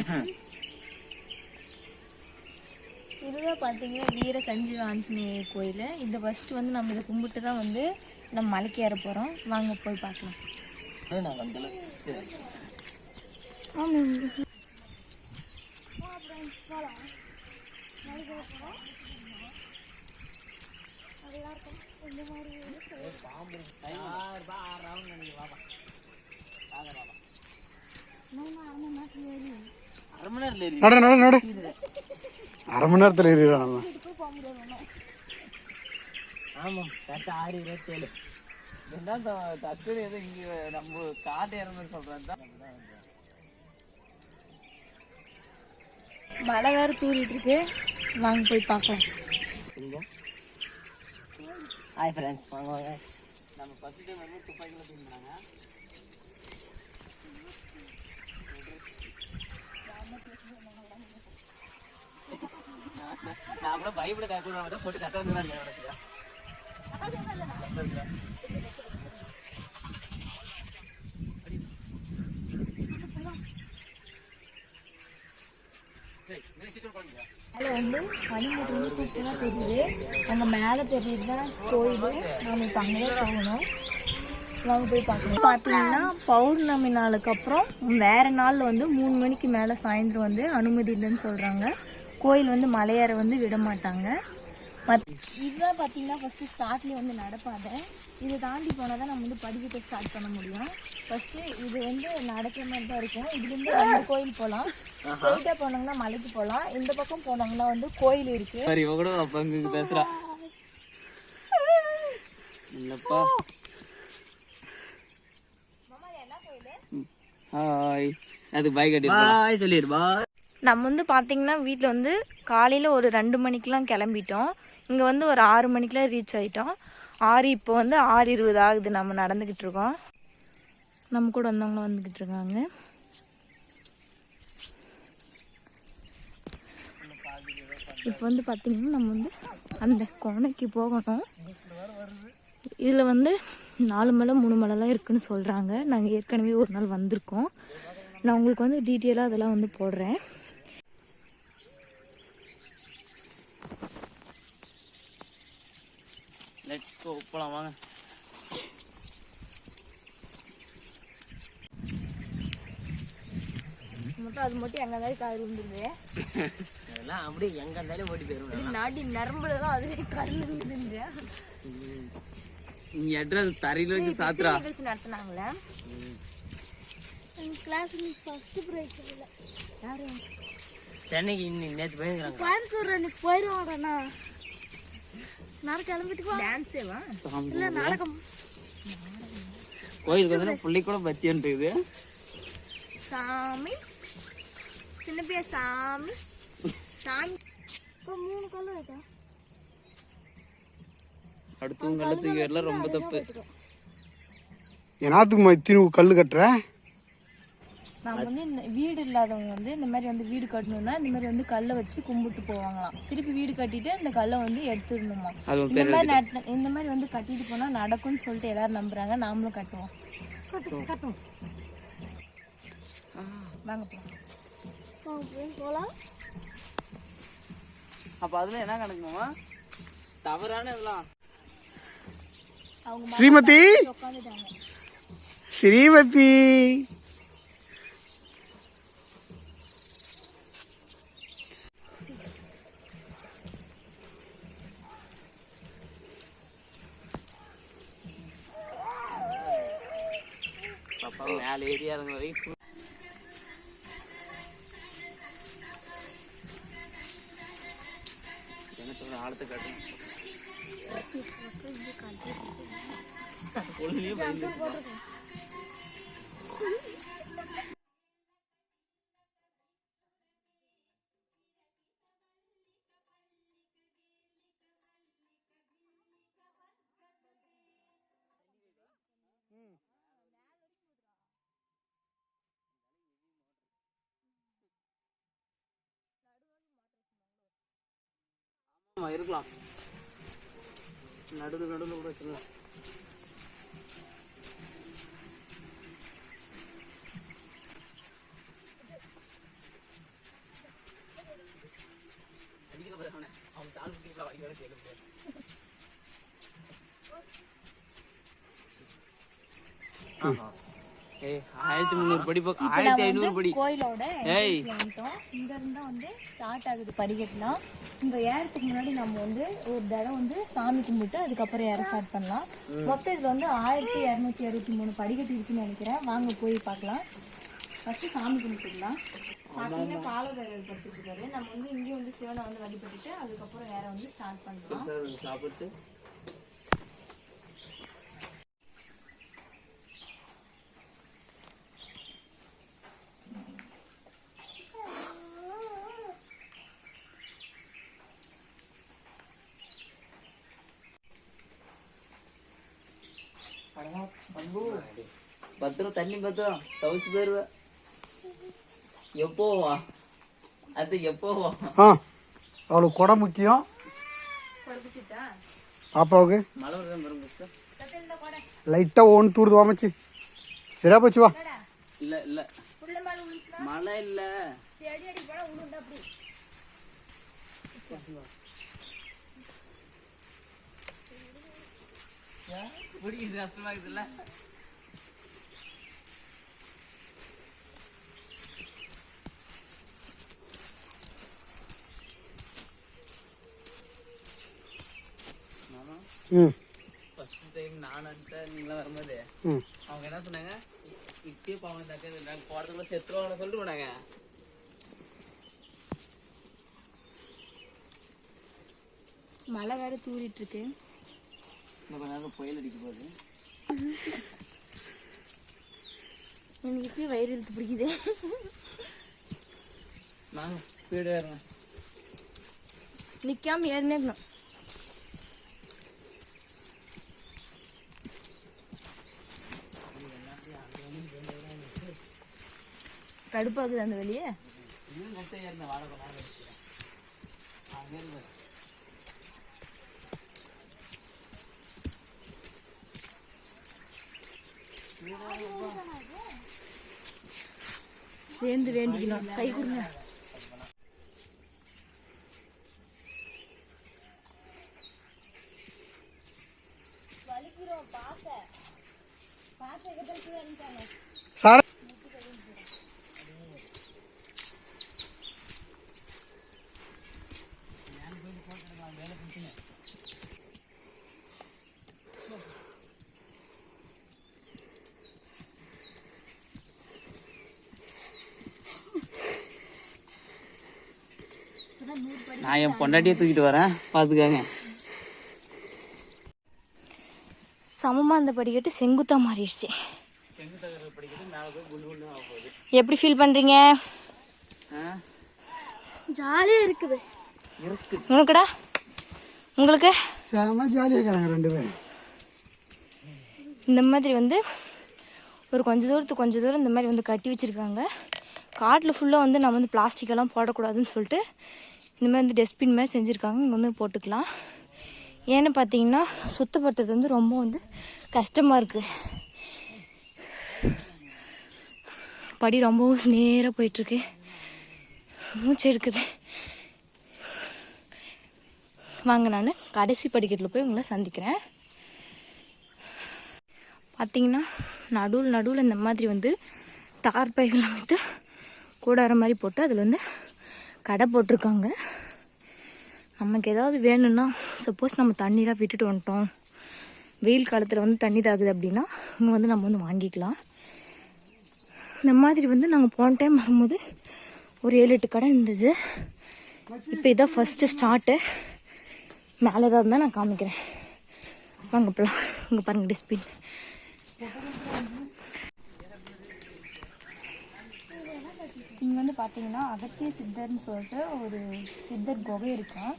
இதுதான் பார்த்தீங்கன்னா வீர சஞ்சீவ ஆஞ்சநேயர் கோயில். இந்த ஃபஸ்ட்டு வந்து நம்ம இதை கும்பிட்டு தான் வந்து நம்ம மலைக்கு ஏற போகிறோம் வாங்க போய் பார்க்கலாம். நட நட நட. அரை மணி நேரத்தில் ஏறிடுறோம் நம்ம. ஆமாம் கரெக்டாக ஆறு இருபத்தேழு. என்ன டக்குனு எதுவும் இங்கே நம்ம காட்டு இறந்து சொல்கிறது தான் மழை வேறு தூரிட்டு இருக்கு. வாங்க போய் பார்க்கலாம். ஹாய் ஃப்ரெண்ட்ஸ் வாங்க வாங்க. நம்ம ஃபஸ்ட் டைம் வந்து துப்பாக்கியில் தூங்குறாங்க நான் கூட பயப்பட கற்றுக்க போட்டு கத்த வந்து மேலே வந்து பனிமூட்டை வந்து சூப்பராக தெரியுது. அங்கே மேலே தெரியுது தான் கோயில். நம்ம இப்போ அங்கே தான் போகணும். வாங்க போய் பார்க்கணும். பார்த்தீங்கன்னா பௌர்ணமி நாளுக்கு அப்புறம் வேற நாளில் வந்து மூணு மணிக்கு மேலே சாயந்தரம் வந்து அனுமதி இல்லைன்னு சொல்கிறாங்க கோயில் வந்து மலையேற வந்து விட மாட்டாங்க. இதுதான் பார்த்தீங்கன்னா ஃபஸ்ட்டு ஸ்டார்ட்லேயே வந்து நடப்பாதை. இதை தாண்டி போனால் தான் நம்ம வந்து படிக்கட்டை ஸ்டார்ட் பண்ண முடியும். ஃபஸ்ட்டு இது வந்து நடக்கிற மாதிரி தான் இருக்கும். இதுலேருந்து ரெண்டு கோயில் போகலாம் ஸ்ட்ரைட்டாக போனாங்கன்னா மலைக்கு போகலாம் இந்த பக்கம் போனாங்கன்னா வந்து கோயில் இருக்குது சரி இவ கூட அப்போ பேசுகிறா இல்லைப்பா ஹாய் அது பாய் கட்டி பாய் சொல்லிடு பாய் நம்ம வந்து பார்த்தீங்கன்னா வீட்டில் வந்து காலையில் ஒரு ரெண்டு மணிக்கெலாம் கிளம்பிட்டோம். இங்கே வந்து ஒரு ஆறு மணிக்கெலாம் ரீச் ஆகிட்டோம் ஆறு இப்போ வந்து ஆறு இருபது ஆகுது. நம்ம நடந்துக்கிட்டு இருக்கோம். நம்ம கூட வந்தவங்களும் வந்துக்கிட்டு இருக்காங்க. இப்போ வந்து பார்த்திங்கன்னா நம்ம வந்து அந்த கொனைக்கு போகணும். இதில் வந்து நாலு மலை மூணு மலைலாம் இருக்குன்னு சொல்கிறாங்க நாங்கள் ஏற்கனவே ஒரு நாள் வந்திருக்கோம். நான் உங்களுக்கு வந்து டீட்டெயிலாக அதெல்லாம் வந்து போடுறேன். லெட்ஸ் கோ போலாம் வாங்க. மட்டும் அது மட்டும் எங்கே தான் காது அதெல்லாம் அப்படியே எங்க இருந்தாலும் ஓடி போயிடும் நாடி நரம்புல தான் அதுவே கல் இருந்துருது நீ அட்ரஸ் தரையில வச்சு சாத்துறா. நிகழ்ச்சி நடத்துனாங்களே? கிளாஸ் ஃபர்ஸ்ட் பிரைஸ் இல்லை. யாரு? சென்னைக்கு இன்னைக்கு நேற்று போயிருக்கிறாங்க கோயம்புத்தூர் அன்னைக்கு போயிடுவாடண்ணா நான் கிளம்பிட்டு டான்ஸேவா இல்லை நாடகம். கோயிலுக்கு வந்து பிள்ளை கூட பத்தி இருக்குது சாமி. சின்ன பையன் சாமி. சாமி. இப்போ மூணு கல் வைக்கா அடுத்தவங்க கல்ல தூக்கி ரொம்ப தப்பு. என்னாத்துக்குமா இத்தினு கல் கட்டுற? நம்ம வந்து இந்த வீடு இல்லாதவங்க வந்து இந்த மாதிரி வந்து வீடு கட்டணும்னா இந்த மாதிரி வந்து கல்லை வச்சு கும்பிட்டு போவாங்களாம். திருப்பி வீடு கட்டிட்டு இந்த கல்லை வந்து எடுத்துடணுமா? அது இந்த மாதிரி நட- இந்த மாதிரி வந்து கட்டிட்டு போனா நடக்கும்னு சொல்லிட்டு எல்லாரும் நம்புறாங்க. நாமளும் கட்டுவோம். கட்டுவோம் வாங்க போலாம் அப்ப அதுல என்ன கணக்குமாமா தவறான இதெல்லாம். அவங்க ஸ்ரீமதி ஆமாம் இருக்கலாம். நடுவில் நடுவில் கூட வச்சுக்கலாம். அவன். ஆயிரத்தி முந்நூறு படி ஆயிரத்தி ஐநூறு படி. கோயிலோட இங்க இருந்தா வந்து ஸ்டார்ட் ஆகுது படிக்கட்டுலாம் இங்கே ஏறத்துக்கு முன்னாடி நம்ம வந்து ஒரு தடவை வந்து சாமி கும்பிட்டு அதுக்கப்புறம் ஏற ஸ்டார்ட் பண்ணலாம். மொத்தம் இதில் வந்து ஆயிரத்தி இரநூத்தி அறுபத்தி மூணு படிக்கட்டு இருக்குன்னு நினைக்கிறேன். வாங்க போய் பார்க்கலாம். ஃபஸ்ட்டு சாமி கும்பிட்டுக்கலாம். பார்த்தீங்கன்னா காலபைரவர் படுத்துட்டு நம்ம வந்து இங்கேயும் வந்து சிவனை வந்து வழிபட்டுட்டு அதுக்கப்புறம் ஏற வந்து ஸ்டார்ட் பண்ணலாம் சாப்பிட்டு பத்திரம் தண்ணி பத்திரம் தவிச்சு போயிருவ. எப்போவா? அது எப்போவா? ஆ அவளுக்கு குடம் முக்கியம். பாப்பாவுக்கு. லைட்டாக ஓன் தூடுது வாமச்சு சரியா போச்சு வா. இல்ல இல்ல. மழை இல்ல. பிடிக்குது கஷ்டமா இருக்குதுல்ல மாமா ம் ஃபர்ஸ்ட் டைம் நான் அடிச்சா நீங்களாம் வரும்போது ம். அவங்க என்ன சொன்னாங்க? இப்பயே பாவம் தக்க நாங்கள் போகிறதுக்குள்ள செத்துருவாங்க சொல்லிட்டு போனாங்க. மழை வேற தூரிட்டு இருக்கு இன்னும் கொஞ்ச நேரம் புயல் அடிக்க போகுது. எனக்கு இப்பயும் வயிறு இழுத்து பிடிக்குது. நாங்க ஸ்பீடு ஏறுங்க நிக்காம ஏறினே இருக்கணும் கடுப்பாகுது அந்த வெளியே இன்னும் கட்ட ஏறின வாழ கொஞ்ச நேரம் கடுப்பாக்குது அந்த வெளியே? சேர்ந்து வேண்டிக்கணும். கை கொடுங்க சார் நான் என் பொண்டாட்டியை தூக்கிட்டு வரேன். பார்த்துக்காங்க சமமா அந்த படிக்கட்டு செங்குத்தா மாறிடுச்சு. எப்படி ஃபீல் பண்றீங்க? ஆ? ஜாலியா இருக்குது. இருக்கு. உனக்குடா? உங்களுக்கு? செம ஜாலியாக இருக்கிறாங்க ரெண்டு பேரும். இந்த மாதிரி வந்து ஒரு கொஞ்ச தூரத்துக்கு கொஞ்ச தூரம் இந்த மாதிரி வந்து கட்டி வச்சுருக்காங்க. காட்டில் ஃபுல்லாக வந்து நம்ம வந்து எல்லாம் போடக்கூடாதுன்னு சொல்லிட்டு இந்த மாதிரி வந்து டஸ்ட்பின் மாதிரி செஞ்சுருக்காங்க. இங்கே வந்து போட்டுக்கலாம். ஏன்னு பார்த்தீங்கன்னா சுத்தப்படுத்துறது வந்து ரொம்ப வந்து கஷ்டமாக இருக்குது படி ரொம்பவும் நேராக போயிட்டுருக்கு. மூச்சு எடுக்குது. வாங்க நான் கடைசி படிக்கட்டில் போய் உங்களை சந்திக்கிறேன். பார்த்தீங்கன்னா நடுவில் நடுவில் இந்த மாதிரி வந்து தார் பைகள் அமைத்து கூடார மாதிரி போட்டு அதில் வந்து கடை போட்டிருக்காங்க. நமக்கு ஏதாவது வேணும்னா சப்போஸ் நம்ம தண்ணிலாம் விட்டுட்டு வந்துட்டோம். வெயில் காலத்தில் வந்து தண்ணி தாக்குது அப்படின்னா இங்கே வந்து நம்ம வந்து வாங்கிக்கலாம். இந்த மாதிரி வந்து நாங்கள் போன டைம் வரும்போது ஒரு ஏழு எட்டு கடை இருந்தது. இப்போ இதான் ஃபஸ்ட்டு ஸ்டார்ட்டு மேலே தான் இருந்தால் நான் காமிக்கிறேன். வாங்க போகலாம் இங்கே பாருங்கள் டிஸ்பின் இங்கே வந்து பார்த்தீங்கன்னா அகத்திய சித்தர்னு சொல்லிட்டு ஒரு சித்தர் குகை இருக்கும்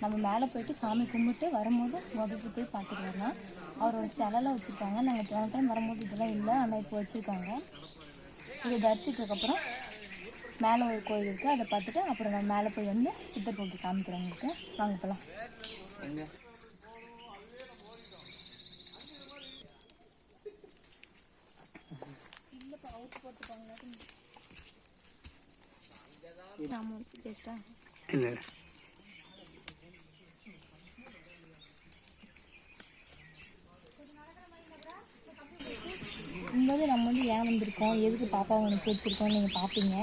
நம்ம மேலே போயிட்டு சாமி கும்பிட்டு வரும்போது குகைக்கு போய் பார்த்துட்டு வரலாம் அவரோட சிலைலாம் வச்சுருக்காங்க. நாங்கள் போன டைம் வரும்போது இதெல்லாம் இல்லை. ஆனால் இப்போ வச்சுருக்காங்க. இதை தரிசித்ததுக்கப்புறம் மேலே ஒரு கோயில் இருக்குது அதை பார்த்துட்டு அப்புறம் நம்ம மேலே போய் வந்து சித்தர் கோயில் காமிக்கிறவங்களுக்கு வாங்க போகலாம் எங்க நாம பேசிட்டா இல்லை வரும்போது நம்ம வந்து ஏன் வந்திருக்கோம். எதுக்கு பாப்பாவை அனுப்பி வச்சுருக்கோம்? நீங்கள் பார்ப்பீங்க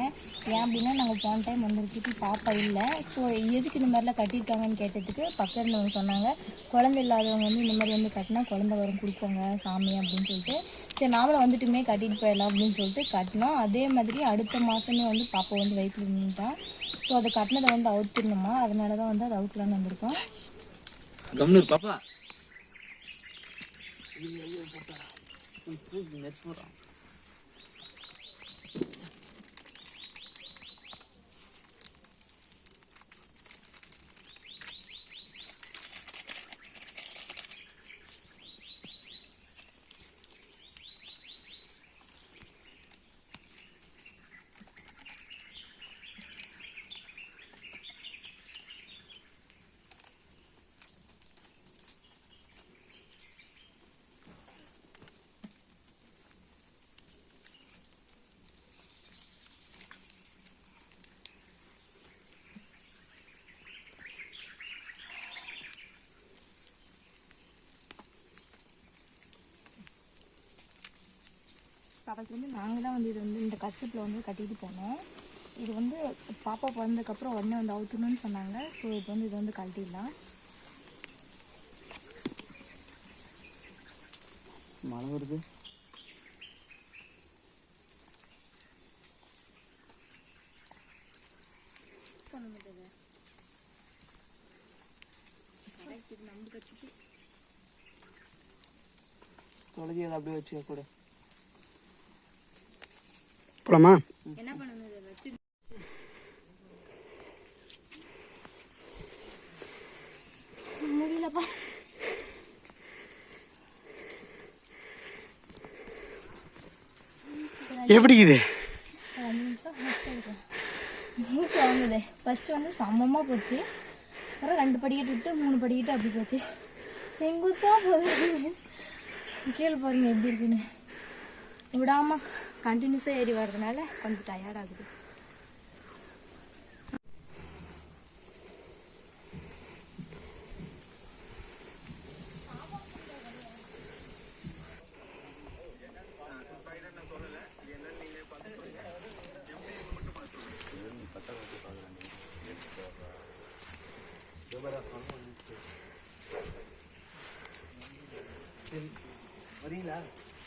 ஏன் அப்படின்னா நாங்கள் போன டைம் வந்திருக்கிட்டு பாப்பா இல்லை. ஸோ எதுக்கு இந்த மாதிரிலாம் கட்டியிருக்காங்கன்னு கேட்டதுக்கு பக்கத்தில் இருந்தவங்க சொன்னாங்க குழந்தை இல்லாதவங்க வந்து இந்த மாதிரி வந்து கட்டினா குழந்தை வரும் கொடுப்பாங்க சாமி அப்படின்னு சொல்லிட்டு. சரி நாமளும் வந்துட்டுமே கட்டிட்டு போயிடலாம் அப்படின்னு சொல்லிட்டு கட்டினோம். அதே மாதிரி அடுத்த மாதமே வந்து பாப்பா வந்து வயிற்று இருந்துட்டான் ஸோ அதை கட்டினதை வந்து அவுத்துடணுமா அதனால தான் வந்து அதை அவுட்லான்னு வந்திருக்கோம். கம்னூர் பாப்பா. நெக்ஸ்ட் போகிறான் வந்து நாங்கள் தான் வந்து இது வந்து இந்த கட்சிப்பில் வந்து கட்டிட்டு போனோம். இது வந்து பாப்பா பிறந்ததுக்கப்புறம் உடனே வந்து அவுத்துணும்னு சொன்னாங்க. ஸோ இப்போ வந்து இது வந்து கழட்டிடலாம். மழை வருது. தொலைஞ்சி அதை அப்படியே வச்சுக்க கூட. போலாமா? எப்படி இது மூச்சு வாங்குது. ஃபஸ்ட்டு வந்து சமமாக போச்சு. அப்புறம் ரெண்டு படிக்கட்டு விட்டு மூணு படிக்கட்டு அப்படி போச்சு. செங்குத்தாக போகுது. கீழே பாருங்க எப்படி இருக்குன்னு. விடாமல் கண்டினியூஸாக ஏறி வர்றதுனால கொஞ்சம் டயர்ட் ஆகுது. வரீங்களா?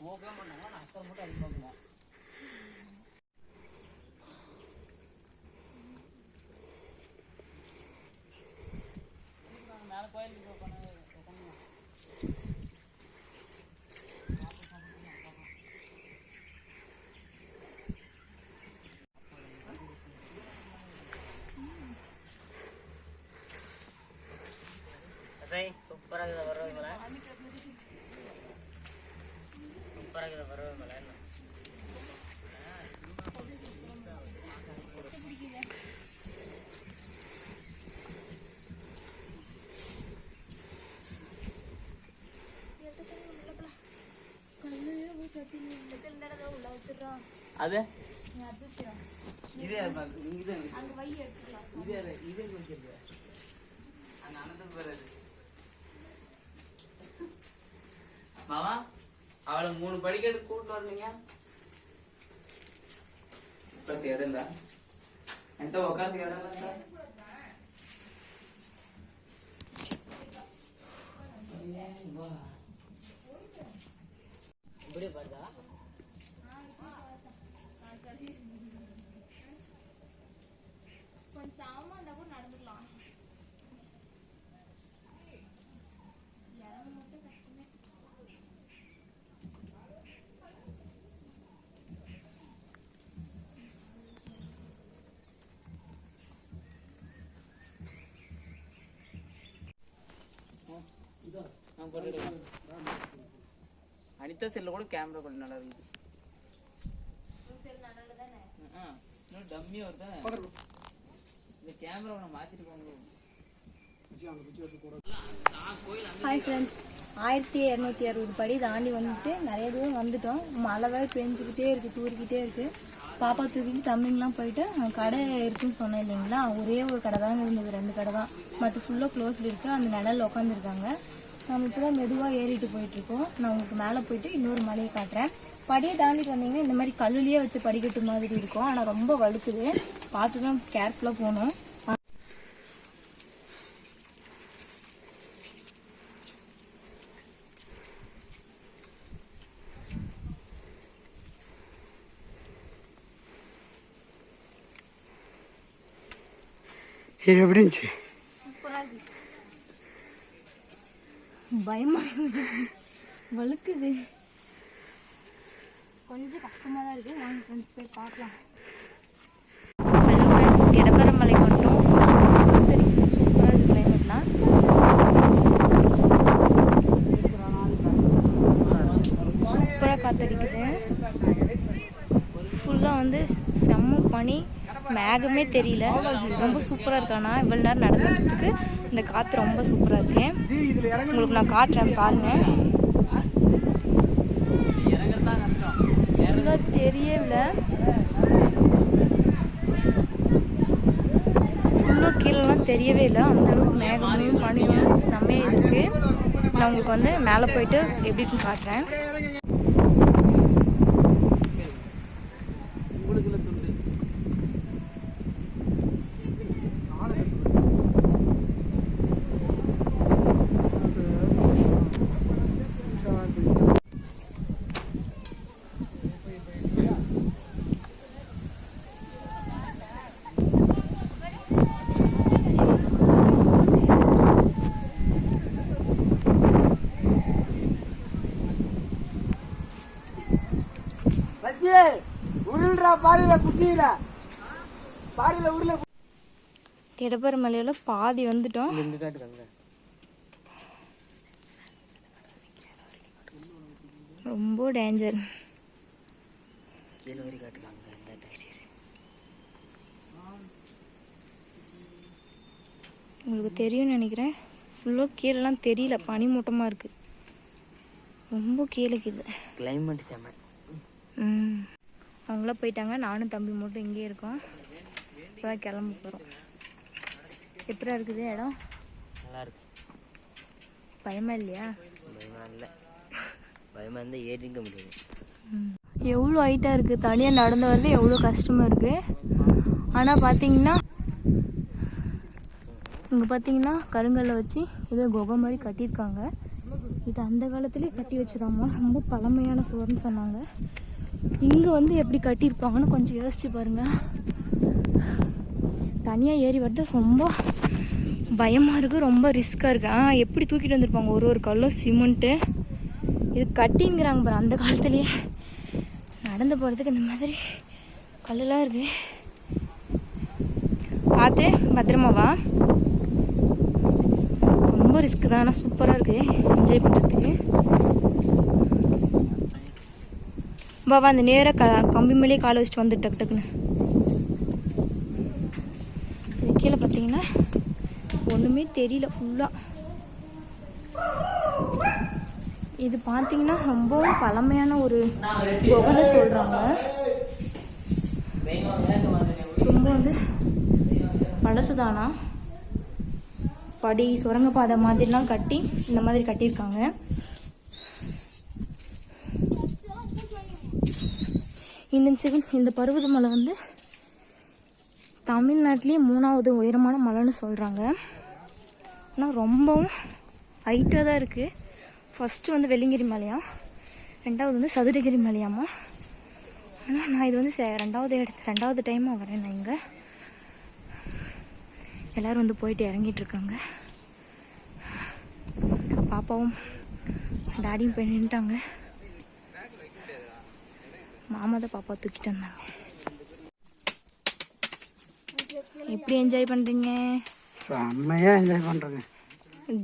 போகாம பண்ணாங்க நான் அக்கறை மட்டும் அதிகமாக மேலே கோயிலுக்கு போகணும் சூப்பராக இருக்குது வருவாங்களா சூப்பராக உள்ள வச்சிடுறான் அது இதே இது அங்கே வை எடுத்துக்கலாம் இதே இதே வைக்கிறது அந்த அனந்தம் வராது மாமா அவளை மூணு படிக்கிறது கூட்டு வரீங்க உட்காந்து இடம் இருந்தா என்கிட்ட உட்காந்து இடம் இருந்தா இப்படியே பாருதா கொஞ்சம் சாமா இருந்தால் கூட நடந்துக்கலாம் இறங்க மட்டும் கஷ்டமே நான் போட்டுடுவேன் அனிதா செல்ல கூட கேமரா கொஞ்சம் நல்லா இருக்குது ஆ, இன்னும் டம்மியாக வருதா இந்த கேமரா ஒன்று மாற்றிட்டு போங்க ஹாய் ஃப்ரெண்ட்ஸ் ஆயிரத்தி இரநூத்தி அறுபது படி தாண்டி வந்துட்டு நிறைய தூரம் வந்துட்டோம். மழை வேறு பெஞ்சிக்கிட்டே இருக்குது தூரிக்கிட்டே இருக்குது பாப்பா தூக்கிட்டு தம்பிங்கெலாம் போயிட்டு கடை இருக்குன்னு சொன்னேன் இல்லைங்களா? ஒரே ஒரு கடை தாங்க இருந்தது ரெண்டு கடை தான். மற்ற ஃபுல்லாக க்ளோஸில் இருக்குது அந்த நிழல்ல உட்காந்துருக்காங்க நம்ம இப்போ தான் மெதுவாக ஏறிட்டு போயிட்டுருக்கோம். நான் உங்களுக்கு மேலே போயிட்டு இன்னொரு மலையை காட்டுறேன். படியை தாண்டிட்டு வந்தீங்கன்னா இந்த மாதிரி கல்லுலேயே வச்சு படிக்கட்டு மாதிரி இருக்கும். ஆனால் ரொம்ப வழுக்குது. பார்த்து தான் கேர்ஃபுல்லாக போகணும். எப்படி இருந்துச்சு சூப்பராக இருக்கு பயமா. வழுக்குது. கொஞ்சம் கஷ்டமாக தான் இருக்குது வாங்க ஃப்ரெண்ட்ஸ் போய் பார்க்கலாம். ஹலோ ஃப்ரெண்ட்ஸ் கிடப்பரமலை மட்டும் காத்தடிக்குது சூப்பராக இருக்குது கிளைமேட்லாம் சூப்பராக காத்தடிக்குது. ஃபுல்லாக வந்து செம்ம பனி. மேகமே தெரியல. ரொம்ப சூப்பராக இருக்கானா இவ்வளோ நேரம் நடந்ததுக்கு இந்த காற்று ரொம்ப சூப்பராக இருக்கு. உங்களுக்கு நான் காட்டுறேன் பாருங்க. ஃபுல்லாக தெரியல ஃபுல்லாக கீழெல்லாம் தெரியவே இல்லை. அந்த அளவுக்கு மேகமும் பனியும் செம்மையாக இருக்கு. நான் உங்களுக்கு வந்து மேலே போயிட்டு எப்படி காட்டுறேன். பாரில குடிச்சிக்கிற. கிடப்பரமலையில் பாதி வந்துட்டோம். ரொம்ப டேஞ்சர் கீழே உங்களுக்கு தெரியும்னு நினைக்கிறேன். ஃபுல்லாக கீழெல்லாம் தெரியல. பனி மூட்டமாக இருக்குது ரொம்ப கீழே இருக்குது கிளைமேட் செம்ம ம். அவங்களாம் போயிட்டாங்க. நானும் தம்பி மட்டும் இங்கே இருக்கோம். இப்போ கிளம்ப போகிறோம் எப்படா இருக்குது இடம்? நல்லா இருக்கு. பயமா இல்லையா? பயமா இல்லை. பயமா இருந்தால் ஏறிக்க முடியாது. எவ்வளோ ஹைட்டாக இருக்குது தனியாக நடந்து வரது எவ்வளோ கஷ்டமாக இருக்குது ஆனால் பார்த்தீங்கன்னா இங்கே பார்த்தீங்கன்னா கருங்கல்லை வச்சு ஏதோ குகை மாதிரி கட்டியிருக்காங்க. இது அந்த காலத்துலேயே கட்டி வச்சதாம்மா. ரொம்ப பழமையான சுவர்னு சொன்னாங்க. இங்கே வந்து எப்படி கட்டியிருப்பாங்கன்னு கொஞ்சம் யோசிச்சு பாருங்கள் தனியாக ஏறி வர்றது ரொம்ப பயமாக இருக்குது ரொம்ப ரிஸ்க்காக இருக்குது ஆ எப்படி தூக்கிட்டு வந்திருப்பாங்க? ஒரு ஒரு கல்லும் சிமெண்ட்டு இது கட்டிங்கிறாங்க பாரு அந்த காலத்துலேயே. நடந்து போகிறதுக்கு இந்த மாதிரி கல்லெல்லாம் இருக்கு. பார்த்து பத்திரமாவா? ரொம்ப ரிஸ்க்கு தான் ஆனால் சூப்பராக இருக்குது என்ஜாய் பண்ணுறதுக்கு பாபா அந்த நேராக க கம்பி மேலேயே காலை வச்சுட்டு வந்து டக்கு டக்குன்னு. இது கீழே பார்த்தீங்கன்னா ஒன்றுமே தெரியல ஃபுல்லாக இது பார்த்தீங்கன்னா ரொம்பவும் பழமையான ஒரு குகைன்னு சொல்கிறாங்க ரொம்ப வந்து பழசுதானா? படி சுரங்கப்பாதை மாதிரிலாம் கட்டி இந்த மாதிரி கட்டியிருக்காங்க. இந்த செகண்ட் இந்த பருவதமலை வந்து தமிழ்நாட்டிலேயே மூணாவது உயரமான மலைன்னு சொல்கிறாங்க ஆனால் ரொம்பவும் ஹைட்டாக தான் இருக்குது ஃபஸ்ட்டு வந்து வெள்ளிங்கிரி மலையா? ரெண்டாவது வந்து சதுரகிரி மலையாமா? ஆனால் நான் இது வந்து ரெண்டாவது இடத்து ரெண்டாவது டைமாக வரேன் நான் இங்கே. எல்லோரும் வந்து போயிட்டு இறங்கிட்டு இருக்காங்க. பாப்பாவும் டாடியும் போய் நின்ட்டாங்க மாமா தான் பாப்பா தூக்கிட்டு வந்தாங்க. எப்படி என்ஜாய் பண்ணுறீங்க செம்மையா என்ஜாய் பண்றேங்க.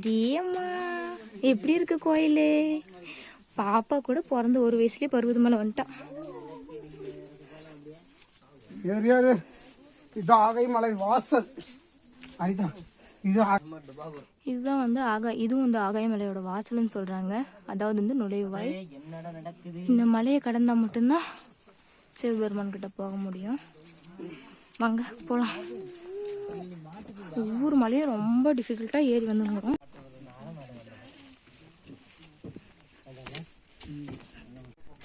டியம்மா எப்படி இருக்கு கோயில்? பாப்பா கூட பிறந்த ஒரு வயசுலயே பருவத மலை வந்துட்டான். யார் யாரு? இது ஆகை மலை வாசல். ஆ- இதுதான் வந்து ஆகா இதுவும் வந்து ஆகாய மலையோட வாசல்னு சொல்றாங்க. அதாவது வந்து நுழைவாய். இந்த மலையை கடந்தா மட்டும்தான் சிவபெருமான் கிட்ட போக முடியும். வாங்க போலாம். ஒவ்வொரு மலையும் ரொம்ப டிஃபிகல்ட்டா ஏறி வந்துங்கிறோம்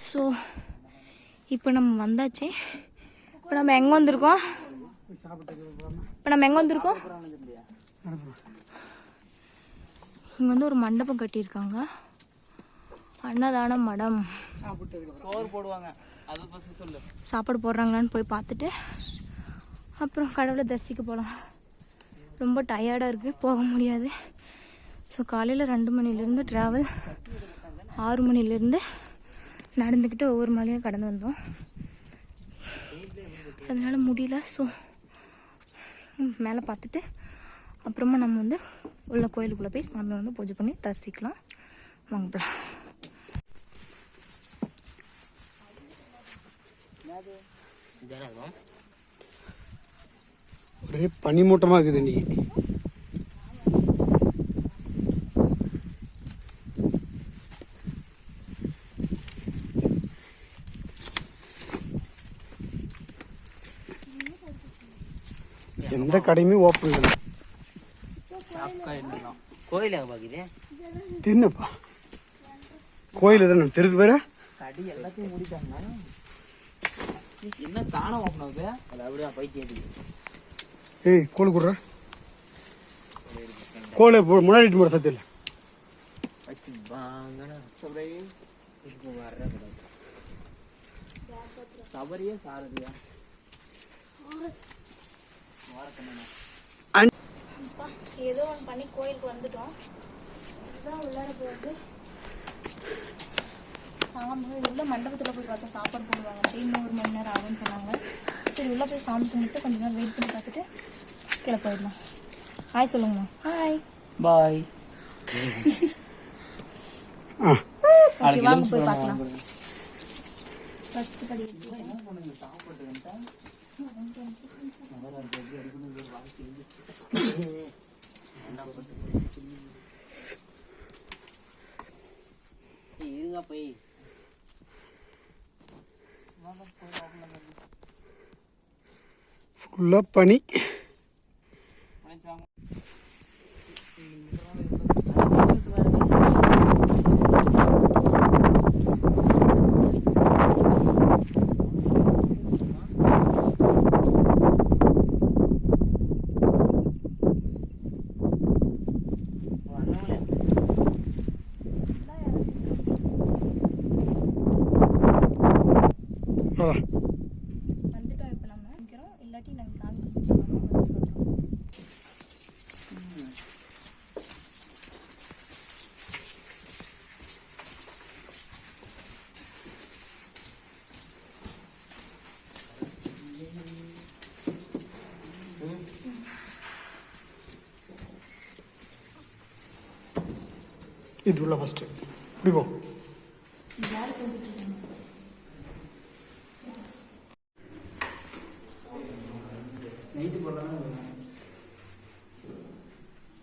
ஸோ இப்போ நம்ம வந்தாச்சு. இப்போ நம்ம எங்கே வந்திருக்கோம்? இப்போ நம்ம எங்கே வந்திருக்கோம்? இங்கே வந்து ஒரு மண்டபம் கட்டியிருக்காங்க. அன்னதான மடம். சாப்பாடு போடுறாங்களான்னு போய் பார்த்துட்டு அப்புறம் கடவுளை தரிசிக்க போகலாம் ரொம்ப டயர்டாக இருக்குது போக முடியாது. ஸோ காலையில் ரெண்டு மணிலேருந்து ட்ராவல் ஆறு மணிலேருந்து நடந்துக்கிட்டு ஒவ்வொரு மலையும் கடந்து வந்தோம். அதனால முடியல ஸோ மேலே பார்த்துட்டு அப்புறமா நம்ம வந்து உள்ள கோயிலுக்குள்ளே போய் சாமியை வந்து பூஜை பண்ணி தரிசிக்கலாம். வாங்க போகலாம் ஒரே பனிமூட்டமாக இருக்குது இன்னைக்கு. எந்த கடையுமே ஓப்பன் இல்லை. சாக்கா என்னலாம் கோயில் எங்க பாக்குது தின்னுப்பா. கோயில் தானே தெரிஞ்சு பேரு கடி எல்லாத்தையும் மூடிட்டாங்க. என்ன தானம் ஆகுது அது அப்படியே பைத்தியம் ஏய் கோல் கொடுற. கோலை முன்னாடி சத்தியம் இல்லை வச்சு வாங்கடா சபரி. இப்போ வர்ற சபரியா சாரதியா? ஏதோ ஒன்று பண்ணி கோயிலுக்கு வந்துட்டோம். இதுதான் உள்ளார போகுது சாமி உள்ள மண்டபத்தில் போய் பார்த்தா சாப்பாடு போடுவாங்க. இன்னும் ஒரு மணி நேரம் ஆகும்னு சொன்னாங்க. சரி உள்ளே போய் சாமி கும்பிட்டு கொஞ்ச நேரம் வெயிட் பண்ணி பார்த்துட்டு கீழே போயிடலாம். ஹாய் சொல்லுங்கம்மா. ஹாய் பாய் வாங்க போய் பார்க்கலாம். ஃபஸ்ட்டு படி. இருங்க போய் ஃபுல்லாக பனி ஆ வந்துட்டோம் இப்போ நம்ம நிற்கிறோம் இல்லாட்டி நாங்கள் சாமி கும்பிட்டு வரோம் வந்து சொல்கிறோம் இது உள்ள ஃபஸ்ட்டு இப்படி போ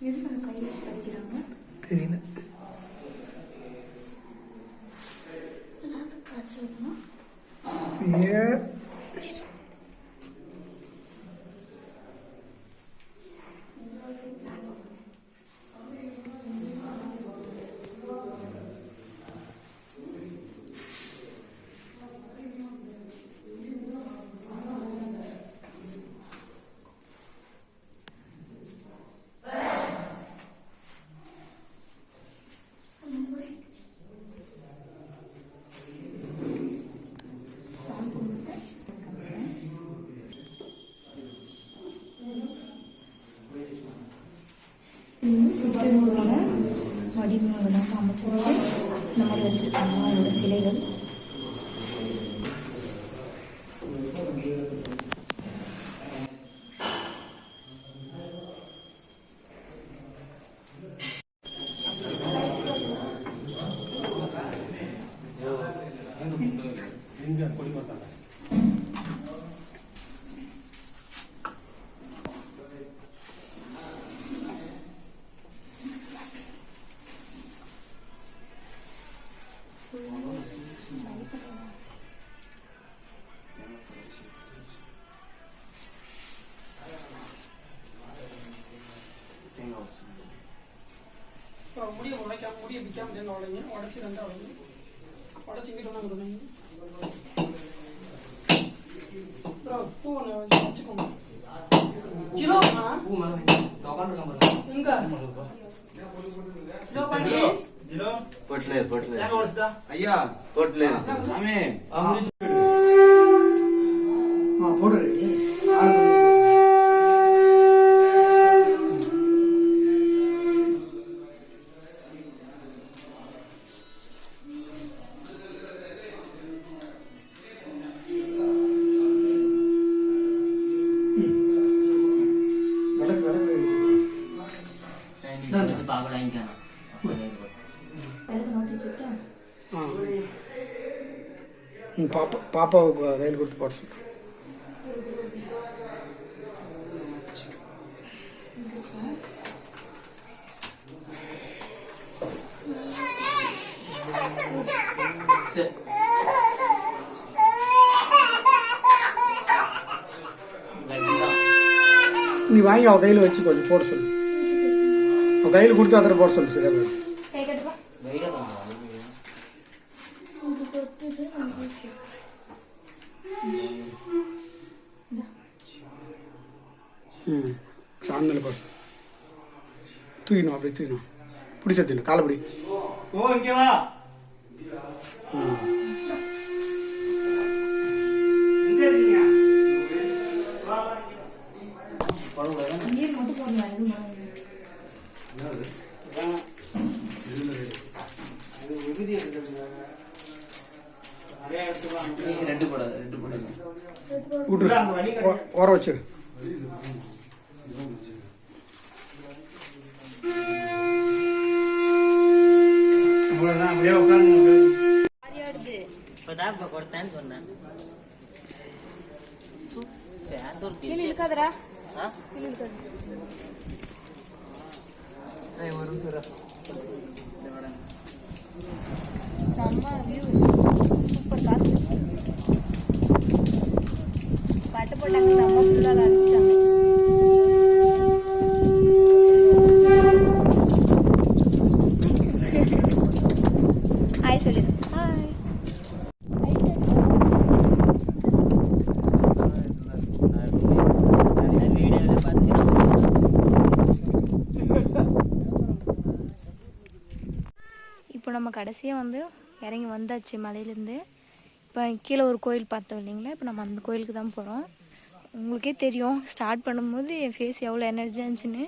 எதுக்கு அந்த கை வச்சு படிக்கிறாங்க தெரியல காய்ச்சல் வைக்கணும் ஏ சாமி கும்பிட்டு இது வந்து சித்தர்களோட வடிவங்களாக அமைச்சு வச்சு இந்த மாதிரி வச்சுருக்காங்க அவங்களோட சிலைகள் முடியை பிக்காம சேர்ந்து உடைங்க உடச்சி ரெண்டா ஒன்று கொடுங்க அப்புறம் பூ ஒன்று வச்சுக்கோங்க கிலோ எங்க கிலோ பண்ணி ஆ வெள்ளை நோத்தி வச்சுட்டா ஆ ம், பாப்பா பாப்பாவுக்கு கையில் கொடுத்து போட சொல்கிறேன் சரி நீ வாங்கி அவ கையில் வச்சு கொஞ்சம் போட சொல்லு அவ கையில் கொடுத்து அதில் போட சொல்லு சரியா போயிடும் கை கட்டுப்பா ம் சாமி மேலே போட சொல்லு தூக்கணும் அப்படியே தூக்கணும் பிடிச்ச தூக்கணும் காலை பிடி ஓ இங்க வா எங்க இருக்கீங்க நீர் மட்டும் போடணும் எதுவும் பண்ணாதீங்க. ரெண்டு போடாது ரெண்டு போடாது விட்டுரு ஓ- ஓரம் வச்சிரு. இந்த மேடம். செம்ம வியூ சூப்பர் காசு பட்டு போட்டாங்க செம்ம ஃபுல்லாக அடிச்சிட்டாங்க ஹாய் சொல்லிடு ஹாய் இப்போ நம்ம கடைசியாக வந்து இறங்கி வந்தாச்சு மலையிலேருந்து. இப்போ கீழே ஒரு கோயில் பார்த்தோம் இல்லைங்களா? இப்போ நம்ம அந்த கோயிலுக்கு தான் போகிறோம் உங்களுக்கே தெரியும் ஸ்டார்ட் பண்ணும்போது என் ஃபேஸ் எவ்வளோ எனர்ஜியாக இருந்துச்சுன்னு.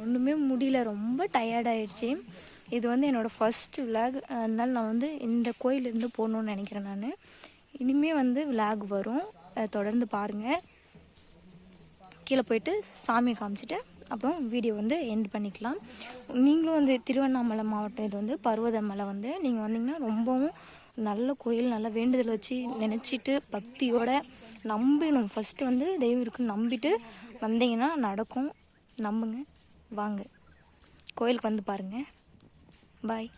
ஒன்றுமே முடியல ரொம்ப டயர்டாயிடுச்சு இது வந்து என்னோடய ஃபஸ்ட்டு விலாக் அதனால நான் வந்து இந்த கோயிலேருந்து போகணுன்னு நினைக்கிறேன் நான். இனிமேல் வந்து விலாக் வரும். தொடர்ந்து பாருங்கள் கீழே போயிட்டு சாமியை காமிச்சிட்டு அப்புறம் வீடியோ வந்து எண்ட் பண்ணிக்கலாம். நீங்களும் வந்து திருவண்ணாமலை மாவட்டம் இது வந்து பருவதமலை வந்து நீங்கள் வந்தீங்கன்னா ரொம்பவும் நல்ல கோயில் நல்ல வேண்டுதல் வச்சு நினச்சிட்டு பக்தியோட நம்பணும். ஃபஸ்ட்டு வந்து தெய்வம் இருக்குன்னு நம்பிட்டு வந்தீங்கன்னா நடக்கும். நம்புங்க. வாங்க. கோயிலுக்கு வந்து பாருங்கள் பாய்